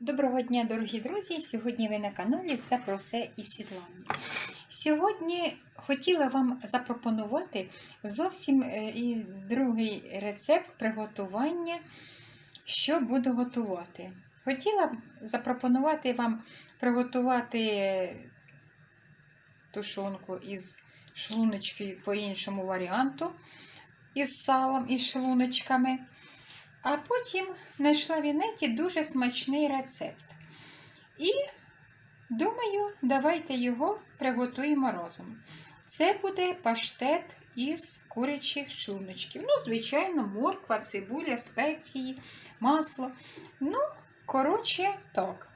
Доброго дня, дорогі друзі! Сьогодні ви на каналі Все про все із Світланою. Сьогодні хотіла вам запропонувати зовсім е, і другий рецепт приготування, що буду готувати. Хотіла запропонувати вам приготувати тушонку із шлуночкою по іншому варіанту, із салом і шлуночками. А потім знайшла в інеті дуже смачний рецепт. І думаю, давайте його приготуємо разом. Це буде паштет із курячих шлуночків. Ну, звичайно, морква, цибуля, спеції, масло. Ну, коротше, так.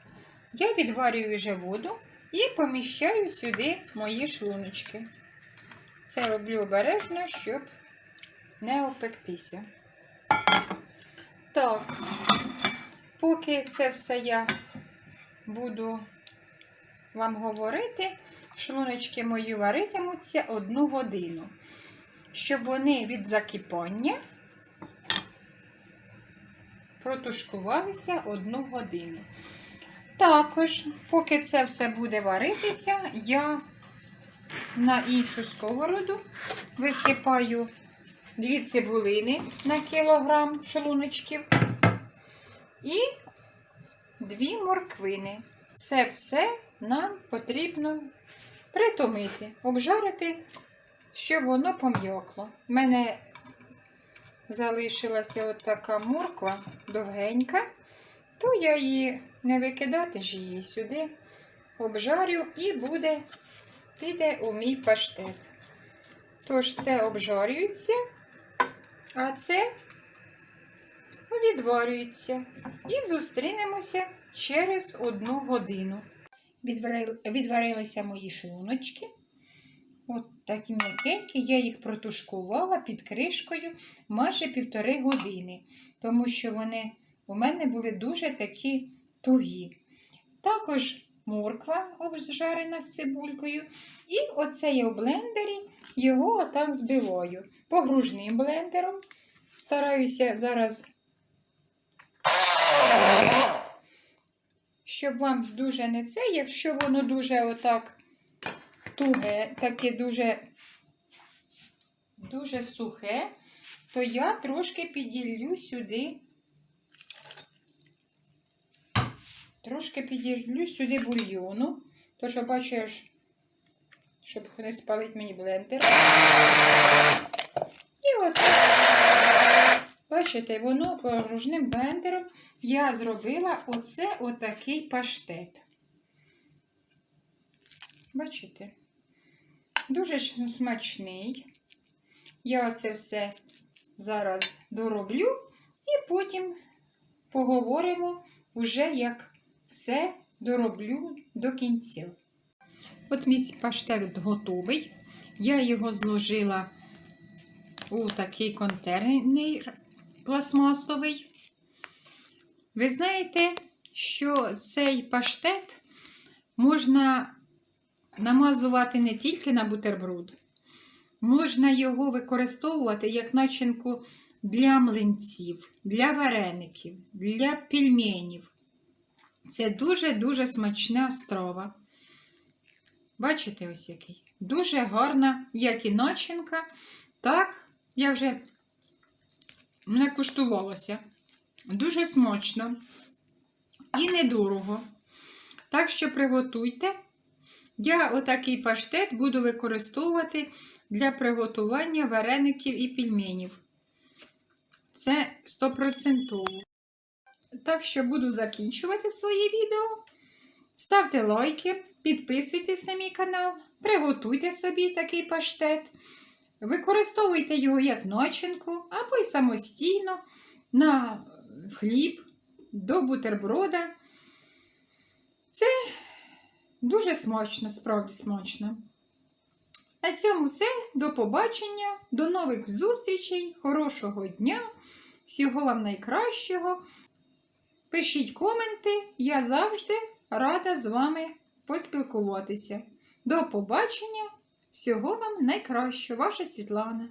Я відварюю вже воду і поміщаю сюди мої шлуночки. Це роблю обережно, щоб не опектися. Так, поки це все я буду вам говорити, шлуночки мої варитимуться одну годину, щоб вони від закипання протушкувалися одну годину. Також, поки це все буде варитися, я на іншу сковороду висипаю дві цибулини на кілограм шлуночків і дві морквини. Це все нам потрібно притомити, обжарити, щоб воно пом'якло. У мене залишилася от така морква довгенька, то я її не викидати ж її сюди, обжарю і буде, піде у мій паштет. Тож це обжарюється. А це відварюється. І зустрінемося через одну годину. Відварилися мої шлуночки. От такі м'якенькі. Я їх протушкувала під кришкою майже півтори години, тому що вони у мене були дуже такі тугі. Також морква обжарена з цибулькою. І оце я в блендері його отак збиваю погружним блендером. Стараюся зараз, щоб вам дуже не це, якщо воно дуже отак туге, таке дуже, дуже сухе, то я трошки піділлю сюди, трошки піділлю сюди бульйону, то що бачу, я ж, щоб не спалить мені блендер. І от, бачите, воно погружним блендером я зробила оце отакий паштет. Бачите? Дуже смачний. Я оце все зараз дороблю і потім поговоримо вже, як все дороблю до кінця. От мій паштет готовий. Я його зложила у такий контейнер пластмасовий. Ви знаєте, що цей паштет можна намазувати не тільки на бутерброд, можна його використовувати як начинку для млинців, для вареників, для пельменів. Це дуже-дуже смачна страва. Бачите, ось який? Дуже гарна, як і начинка, так я вже не куштувалася. Дуже смачно і недорого. Так що приготуйте. Я отакий паштет буду використовувати для приготування вареників і пельменів. Це 100%. Так що буду закінчувати своє відео. Ставте лайки, підписуйтесь на мій канал, приготуйте собі такий паштет. Використовуйте його як начинку, або й самостійно на хліб до бутерброда. Це дуже смачно, справді смачно. На цьому все. До побачення, до нових зустрічей, хорошого дня, всього вам найкращого. Пишіть коменти, я завжди рада з вами поспілкуватися. До побачення! Всього вам найкращого, ваша Світлана.